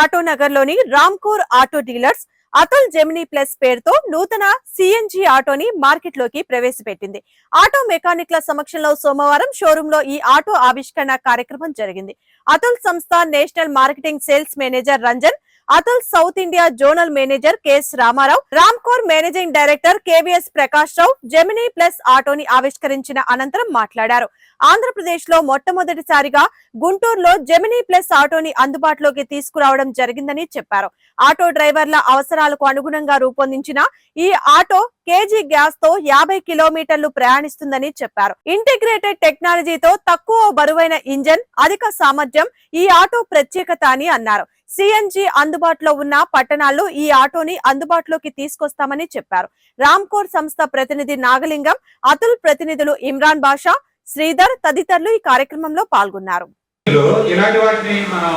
Auto నగర్లోని Ramkor auto dealers Atul Gemini plus పేరుతో నూతన సిఎన్జి ఆటోని మార్కెట్లోకి ప్రవేశపెట్టింది. ఆటో మెకానిక్ల సమక్షంలో సోమవారం షోరూమ్లో ఈ ఆటో ఆవిష్కరణ కార్యక్రమం జరిగింది. అతుల్ సంస్థ national marketing sales manager Ranjan Atul south India zonal manager KS Ramarao Ramkor managing director KVS Prakash Rao Gemini plus ఆటోని ఆవిష్కరించిన అనంతరం మాట్లాడారు. ఆంధ్రప్రదేశ్లో మొట్టమొదటిసారిగా గుంటూరులో జెమినీ ప్లస్ ఆటోని అందుబాటులోకి తీసుకురావడం జరిగిందని చెప్పారు. ఆటో డ్రైవర్ల అవసరాలకు అనుగుణంగా రూపొందించిన ఈ ఆటో కేజీ గ్యాస్తో యాభై కిలోమీటర్లు ప్రయాణిస్తుందని చెప్పారు. ఇంటిగ్రేటెడ్ టెక్నాలజీతో తక్కువ బరువైన ఇంజన్ అధిక సామర్థ్యం ఈ ఆటో ప్రత్యేకత అని అన్నారు. సిఎన్జి అందుబాటులో ఉన్న పట్టణాల్లో ఈ ఆటోని అందుబాటులోకి తీసుకొస్తామని చెప్పారు. రామ్కోర్ సంస్థ ప్రతినిధి నాగలింగం అతుల్ ప్రతినిధులు ఇమ్రాన్ బాషా శ్రీధర్ తదితరులు ఈ కార్యక్రమంలో పాల్గొన్నారు. లో ఇలాంటి వాటిని మనం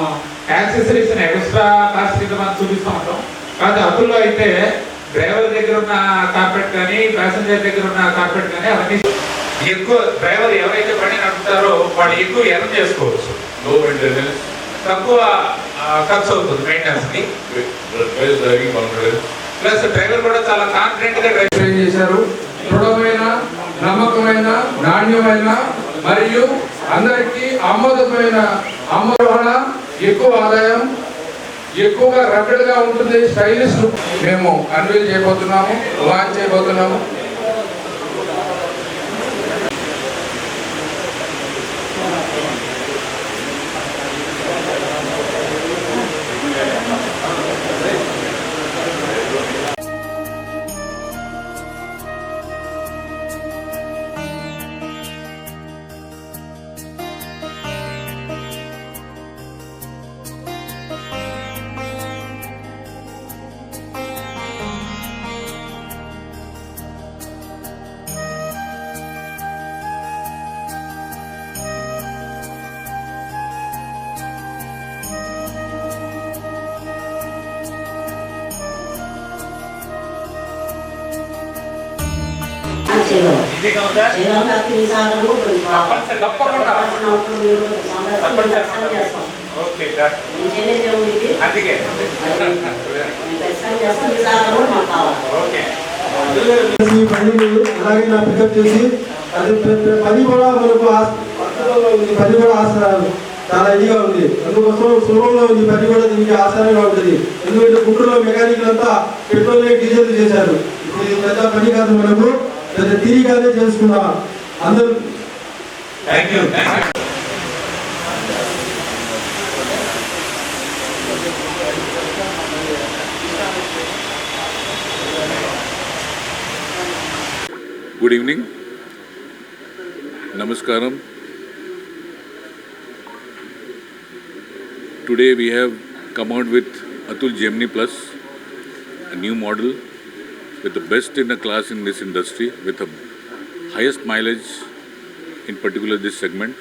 యాక్సెసరీస్ ఎక్స్ట్రా కాస్ట్ కింద మనం చూపిస్తూ ఉంటాం. కాదు అతుల్లో అయితే డ్రైవర్ దగ్గర ఉన్న కార్పెట్ కానీ ప్యాసింజర్ దగ్గర ఉన్న కార్పెట్ కానీ అవన్నీ ఎక్కువ డ్రైవర్ ఎవరైతే బండి నడుపుతారో వాళ్ళు ఎక్కువ ఎర్న్ చేసుకోవచ్చు. Low maintenance, తక్కువ ఖర్చు అవుతుంది మెయింటెనెన్స్కి. ప్లస్ డ్రైవర్ కూడా చాలా కాన్ఫిడెంట్గా డ్రైవ్ చేశారు. నమ్మకమైన నాణ్యమైన మరియు అందరికీ ఆమోదమైన ఆమోదన ఎక్కువ ఆదాయం ఎక్కువగా రబ్బడిగా ఉంటుంది స్టైలిష్ మేము అన్వీల్ చేయబోతున్నాము లాంచ్ చేయబోతున్నాము. అలాగే నా పికప్ చేసి అది పది పని కూడా మనకు ఆస్- ఉంది కూడా ఆసరా చాలా ఇదిగా ఉంది అందుకోసం సులభంలో ఉంది పని కూడా దీనికి ఆసరాగా ఉంటుంది ఎందుకంటే గుంటూరులో మెకానిక్లు అంతా పెట్రోల్ డీజిల్ చేశారు ఇది పెద్ద పని కాదు మనకు పెద్ద తిరిగానే చేసుకున్నాం అందరూ thank you thank you good evening, namaskaram. Today we have come out with Atul Gemini Plus, a new model with the best in the class in this industry, with the highest mileage, in particular this segment.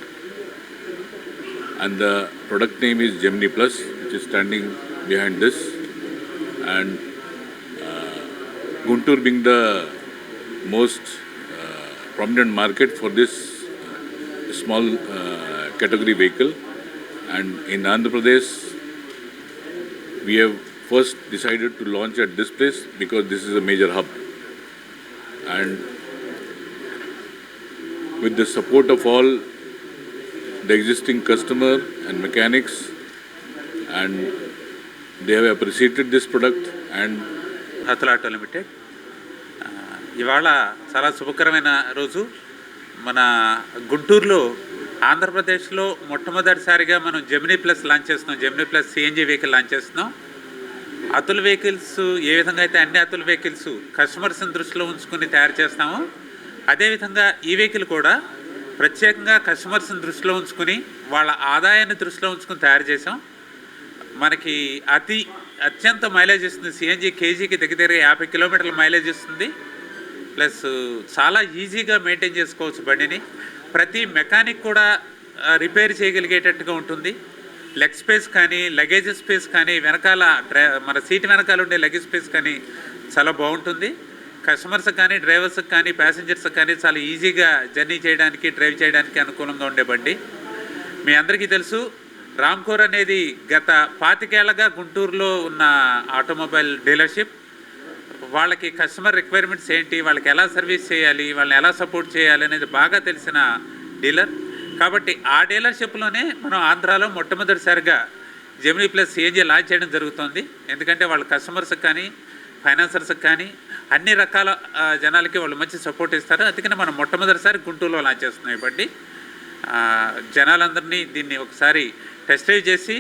And the product name is Gemini Plus, which is standing behind this. And uh, Guntur being the most uh, prominent market for this uh, small uh, category vehicle. And in Andhra Pradesh, we have first decided to launch at this place because this is a major hub. And with the support of all the existing customer and mechanics, and they have appreciated this product and Atul auto limited ఇవాళ చాలా శుభకరమైన రోజు మన గుంటూరులో ఆంధ్రప్రదేశ్లో మొట్టమొదటిసారిగా మనం Gemini plus launch చేస్తున్నాం Gemini plus CNG vehicle launch చేస్తున్నాం అతుల్ వెహికల్స్ ఏ విధంగా అయితే అన్ని అతుల్ వెహికల్స్ కస్టమర్స్ని దృష్టిలో ఉంచుకొని తయారు చేస్తామో అదేవిధంగా ఈ వెహికల్ కూడా ప్రత్యేకంగా కస్టమర్స్ని దృష్టిలో ఉంచుకుని వాళ్ళ ఆదాయాన్ని దృష్టిలో ఉంచుకుని తయారు చేసాం మనకి అతి అత్యంత మైలేజ్ ఇస్తుంది. సిఎన్జి కేజీకి దగ్గర దగ్గర యాభై కిలోమీటర్ల మైలేజ్ ఇస్తుంది. ప్లస్ చాలా ఈజీగా మెయింటైన్ చేసుకోవచ్చు బండిని. ప్రతి మెకానిక్ కూడా రిపేర్ చేయగలిగేటట్టుగా ఉంటుంది. లెగ్ స్పేస్ కానీ లగేజ్ స్పేస్ కానీ వెనకాల డ్రై మన సీట్ వెనకాల ఉండే లగేజ్ స్పేస్ కానీ చాలా బాగుంటుంది. కస్టమర్స్ కానీ డ్రైవర్స్కి కానీ ప్యాసింజర్స్ కానీ చాలా ఈజీగా జర్నీ చేయడానికి డ్రైవ్ చేయడానికి అనుకూలంగా ఉండే బండి. మీ అందరికీ తెలుసు రామ్కోర్ అనేది గత పాతికేళ్ళగా గుంటూరులో ఉన్న ఆటోమొబైల్ డీలర్షిప్. వాళ్ళకి కస్టమర్ రిక్వైర్మెంట్స్ ఏంటి వాళ్ళకి ఎలా సర్వీస్ చేయాలి వాళ్ళని ఎలా సపోర్ట్ చేయాలి అనేది బాగా తెలిసిన డీలర్. కాబట్టి ఆ డీలర్షిప్లోనే మనం ఆంధ్రాలో మొట్టమొదటిసారిగా జెమినీ ప్లస్ సిఎన్జీ లాంచ్ చేయడం జరుగుతుంది. ఎందుకంటే వాళ్ళ కస్టమర్స్కి కానీ ఫైనాన్సర్స్కి కానీ అన్ని రకాల జనాలకి వాళ్ళు మంచి సపోర్ట్ ఇస్తారు. అందుకని మనం మొట్టమొదటిసారి గుంటూరులో లాంచ్ చేస్తున్నాం ఇవ్వండి జనాలందరినీ దీన్ని ఒకసారి టెస్ట్ డ్రైవ్ చేసి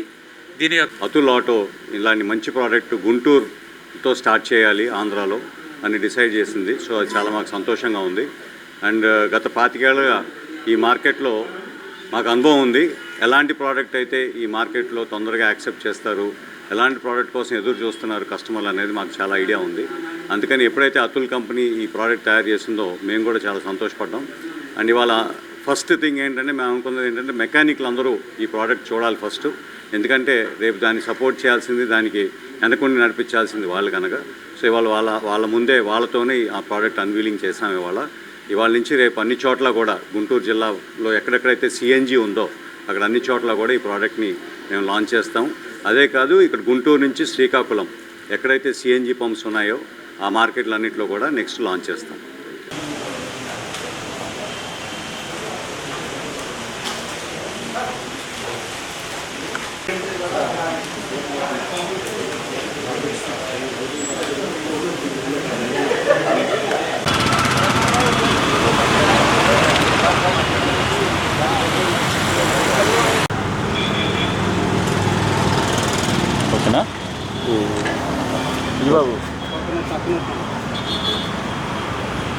దీని యొక్క అతుల్ ఆటో ఇలాంటి మంచి ప్రోడక్ట్ గుంటూరుతో స్టార్ట్ చేయాలి ఆంధ్రాలో అని డిసైడ్ చేసింది. సో అది చాలా మాకు సంతోషంగా ఉంది. అండ్ గత పాతికేళ్ళగా ఈ మార్కెట్లో మాకు అనుభవం ఉంది. ఎలాంటి ప్రోడక్ట్ అయితే ఈ మార్కెట్లో తొందరగా యాక్సెప్ట్ చేస్తారు ఎలాంటి ప్రోడక్ట్ కోసం ఎదురు చూస్తున్నారు కస్టమర్లు అనేది మాకు చాలా ఐడియా ఉంది. అందుకని ఎప్పుడైతే అతుల్ కంపెనీ ఈ ప్రోడక్ట్ తయారు చేసిందో మేము కూడా చాలా సంతోషపడ్డాం. అండ్ ఇవాళ ఫస్ట్ థింగ్ ఏంటంటే మేము అనుకున్నది ఏంటంటే మెకానిక్లు అందరూ ఈ ప్రోడక్ట్ చూడాలి ఫస్ట్ ఎందుకంటే రేపు దాన్ని సపోర్ట్ చేయాల్సింది దానికి వెనకుండి నడిపించాల్సింది వాళ్ళు కనుక. సో ఇవాళ వాళ్ళ వాళ్ళ ముందే వాళ్ళతోనే ఆ ప్రోడక్ట్ అన్వీలింగ్ చేసాం ఇవాళ. ఇవాళ నుంచి రేపు అన్ని చోట్ల కూడా గుంటూరు జిల్లాలో ఎక్కడెక్కడైతే సిఎన్జి ఉందో అక్కడ అన్ని చోట్ల కూడా ఈ ప్రోడక్ట్ని మేము లాంచ్ చేస్తాం. అదే కాదు ఇక్కడ గుంటూరు నుంచి శ్రీకాకుళం ఎక్కడైతే సిఎన్జి పంప్స్ ఉన్నాయో ఆ మార్కెట్లన్నింటిలో కూడా నెక్స్ట్ లాంచ్ చేస్తాం.